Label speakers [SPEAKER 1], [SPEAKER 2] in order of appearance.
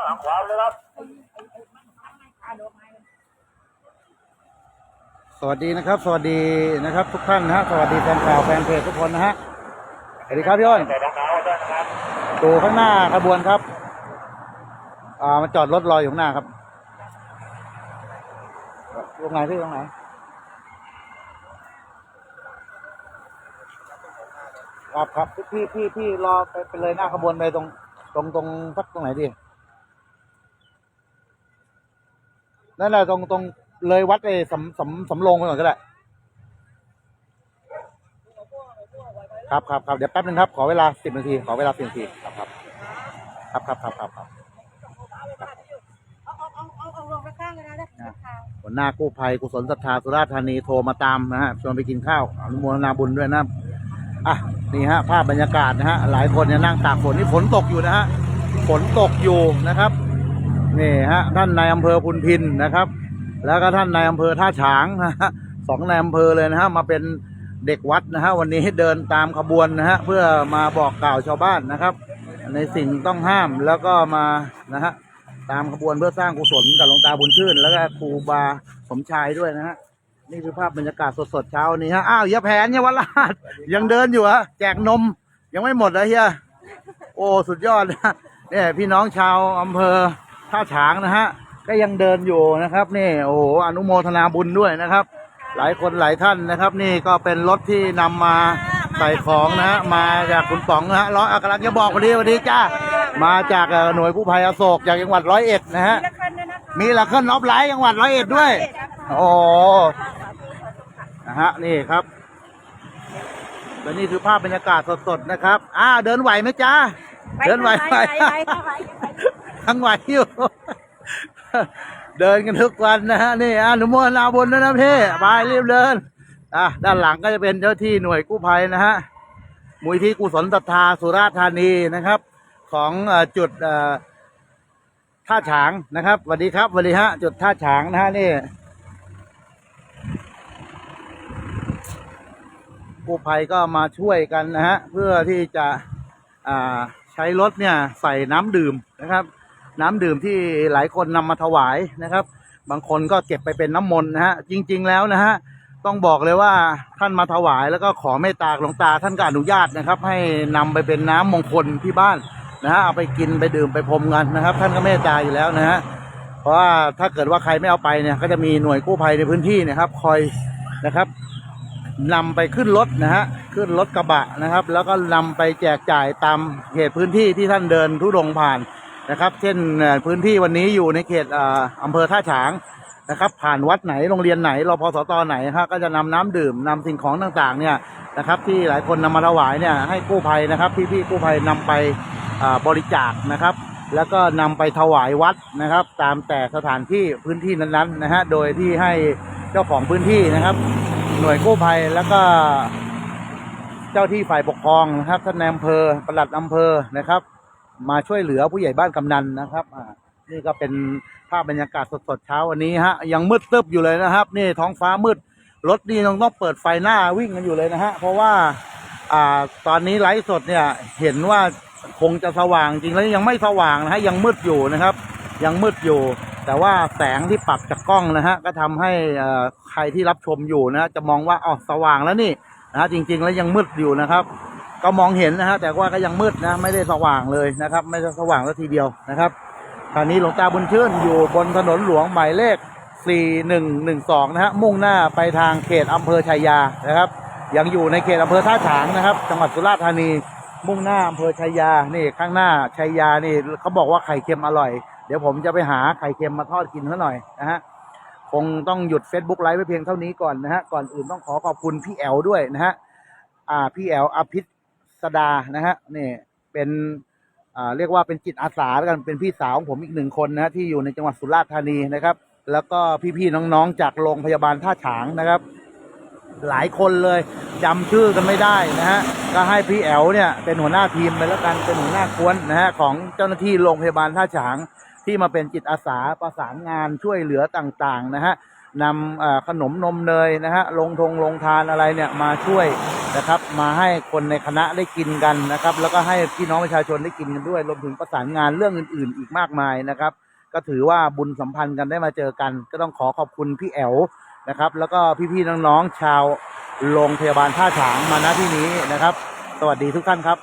[SPEAKER 1] างขวาเลยครับ
[SPEAKER 2] สวัสดีนะครับ สวัสดีนะครับ ทุกท่านนะฮะ สวัสดีแฟนข่าวแฟนเพจทุกคนนะฮะ สวัสดีครับพี่อ้น
[SPEAKER 1] ใส่รองเท้าด้วยนะครับ
[SPEAKER 2] ดูข้างหน้าขบวนครับ อ่ามาจอดรถรออยู่ข้างหน้าครับตรงไหนพี่ตรงไหนครับครับพี่พี่พี่รอไปไปเลยหน้าขบวนไปตรง ตรงตรงสักตรงไหนดี นั่นแหละตรงตรงเลยวัดไอ้สำสำสำโรงไปก่อนก็ได้ครับครับครับเดี๋ยวแป๊บนึงครับ ขอเวลาสิบนาทีขอเวลาสิบนาทีครับครับครับครับครับครับครับ
[SPEAKER 3] เอาเอาเอาเอาลงข้างๆเลยนะได้ข่าว
[SPEAKER 2] หัวหน้ากู้ภัยกุศลศรัทธาสุราษฎร์ธานีโทรมาตามนะฮะชวนไปกินข้าวอนุโมทนาบุญด้วยนะอะนี่ฮะภาพบรรยากาศนะฮะหลายคนเนี่ยนั่งตากฝนนี่ฝนตกอยู่นะฮะฝนตกอยู่นะครับ นี่ฮะท่านนายอำเภอพุนพินนะครับ แล้วก็ท่านนายอำเภอท่าฉางนะฮะสองนายอำเภอเลยนะฮะมาเป็นเด็กวัดนะฮะวันนี้เดินตามขบวนนะฮะเพื่อมาบอกกล่าวชาวบ้านนะครับ ในสิ่งต้องห้ามแล้วก็มานะฮะตามขบวนเพื่อสร้างกุศลกับหลวงตาบุญชื่น แล้วก็ครูบาสมชายด้วยนะฮะนี่คือภาพบรรยากาศสดๆเช้านี้ฮะอ้าวเฮียแผนเฮียวัลลาดยังเดินอยู่ฮะแจกนมยังไม่หมดเลยเฮียโอ้สุดยอดนะเนี่ยพี่น้องชาวอำเภอ ท่าฉางนะฮะก็ยังเดินอยู่นะครับนี่โอ้โหอนุโมทนาบุญด้วยนะครับ หลายคนหลายท่านนะครับ นี่ก็เป็นรถที่นำมาใส่ของนะฮะมาจากคุณป๋องนะฮะร้อยอะกำลังจะบอกวันนี้วันนี้จ้ามาจากเอ่อหน่วยกู้ภัยอโศกจากจังหวัดร้อยเอ็ดนะฮะ
[SPEAKER 3] ละคันด้วยนะคะ
[SPEAKER 2] มีหลักขึ้นออฟไลน์จังหวัดร้อยเอ็ดด้วยโอ้นะฮะนี่ครับและนี่คือภาพบรรยากาศสดๆนะครับอ้าวเดินไหวไหมจ้าเดินไหวไหม
[SPEAKER 3] ไปค่ะไป
[SPEAKER 2] ทั้งไหวอยู่ เดินกันทุกวันนะฮะนี่อนุโมทนาบุญด้วยนะพี่ไปรีบเดินอะด้านหลังก็จะเป็นเจ้าที่หน่วยกู้ภัยนะฮะมูลที่กุศลศรัทธาสุราษฎร์ธานีนะครับ ของจุดท่าฉางนะครับสวัสดีครับสวัสดีฮะจุดท่าฉางนะฮะนี่กู้ภัยก็มาช่วยกันนะฮะเพื่อที่จะใช้รถเนี่ยใส่น้ำดื่มนะครับ น้ำดื่มที่หลายคนนำมาถวายนะครับ บางคนก็เก็บไปเป็นน้ำมนต์นะฮะจริง ๆ แล้วนะฮะต้องบอกเลยว่าท่านมาถวายแล้วก็ขอเมตตาหลวงตาท่านก็อนุญาตนะครับ ให้นำไปเป็นน้ำมงคลที่บ้านนะฮะเอาไปกินไปดื่มไปพรมกันนะครับ ท่านก็เมตตาอยู่แล้วนะฮะเพราะว่าถ้าเกิดว่าใครไม่เอาไปเนี่ยก็จะมีหน่วยกู้ภัยในพื้นที่นะครับ คอยนะครับนำไปขึ้นรถนะฮะขึ้นรถกระบะนะครับ แล้วก็นำไปแจกจ่ายตามเขตพื้นที่ที่ท่านเดินทุดงผ่าน นะครับ เช่นพื้นที่วันนี้อยู่ในเขตอ่าอำเภอท่าฉางนะครับ ผ่านวัดไหนโรงเรียนไหนรพสตไหนนะครับก็จะนำน้ำดื่มนำสิ่งของต่างๆเนี่ยนะครับ ที่หลายคนนำมาถวายเนี่ยให้กู้ภัยนะครับพี่ๆกู้ภัยนำไปบริจาคนะครับ แล้วก็นำไปถวายวัดนะครับ ตามแต่สถานที่พื้นที่นั้นๆนะฮะโดยที่ให้เจ้าของพื้นที่นะครับ หน่วยกู้ภัยแล้วก็เจ้าที่ฝ่ายปกครองนะครับท่านนายอำเภอปลัดอำเภอนะครับ มาช่วยเหลือผู้ใหญ่บ้านกำนันนะครับอ่านี่ก็เป็นภาพบรรยากาศสดๆเช้าวันนี้ฮะยังมืดตึบอยู่เลยนะครับ นี่ท้องฟ้ามืดรถนี่ต้องต้องเปิดไฟหน้าวิ่งกันอยู่เลยนะฮะเพราะว่าอ่าตอนนี้ไลฟ์สดเนี่ยเห็นว่าคงจะสว่างจริงแล้วยังไม่สว่างนะฮะยังมืดอยู่นะครับ ยังมืดอยู่ แต่ว่าแสงที่ปรับจากกล้องนะฮะก็ทำให้อ่อใครที่รับชมอยู่นะะจะมองว่าอ๋อสว่างแล้วนี่นะฮะจริง ๆ แล้วยังมืดอยู่นะครับ ก็มองเห็นนะฮะแต่ว่าก็ยังมืดนะไม่ได้สว่างเลยนะครับ ไม่ได้สว่างสักทีเดียวนะครับตอนนี้หลวงตาบุญชื่นอยู่บนถนนหลวงหมายเลข 4112 นะฮะมุ่งหน้าไปทางเขตอำเภอชัยยานะครับ ยังอยู่ในเขตอำเภอท่าฉางนะครับ จังหวัดสุราษฎร์ธานี มุ่งหน้าอำเภอชัยยานี่ข้างหน้าชัยยานี่เขาบอกว่าไข่เค็มอร่อย เดี๋ยวผมจะไปหาไข่เค็มมาทอดกินซะหน่อยนะฮะคงต้องหยุด Facebook ไลฟ์ไว้เพียงเท่านี้ก่อนนะฮะก่อนอื่นต้องขอขอบคุณพี่แอลด้วยนะฮะอ่าพี่แอลอภิษ สดานะฮะนี่เป็นเรียกว่าเป็นจิตอาสาแล้วกันเป็นพี่สาวของผมอีกหนึ่งคนนะฮะที่อยู่ในจังหวัดสุราษฎร์ธานีนะครับ แล้วก็พี่ๆน้องๆ จากโรงพยาบาลท่าฉางนะครับ หลายคนเลยจำชื่อกันไม่ได้นะฮะก็ให้พี่แอลเนี่ยเป็นหัวหน้าทีมไปแล้วกันเป็นหัวหน้ากวนนะฮะของเจ้าหน้าที่โรงพยาบาลท่าฉางที่มาเป็นจิตอาสาประสานงานช่วยเหลือต่างๆนะฮะ นำขนมนมเนยนะฮะลงทงลงทานอะไรเนี่ยมาช่วยนะครับ มาให้คนในคณะได้กินกันนะครับ แล้วก็ให้พี่น้องประชาชนได้กินกันด้วยรวมถึงประสานงานเรื่องอื่น ๆ อีกมากมายนะครับ ก็ถือว่าบุญสัมพันธ์กันได้มาเจอกัน ก็ต้องขอขอบคุณพี่แอลนะครับ แล้วก็พี่ๆน้องๆชาวโรงพยาบาลท่าฉางมาณที่นี้นะครับ สวัสดีทุกท่านครับ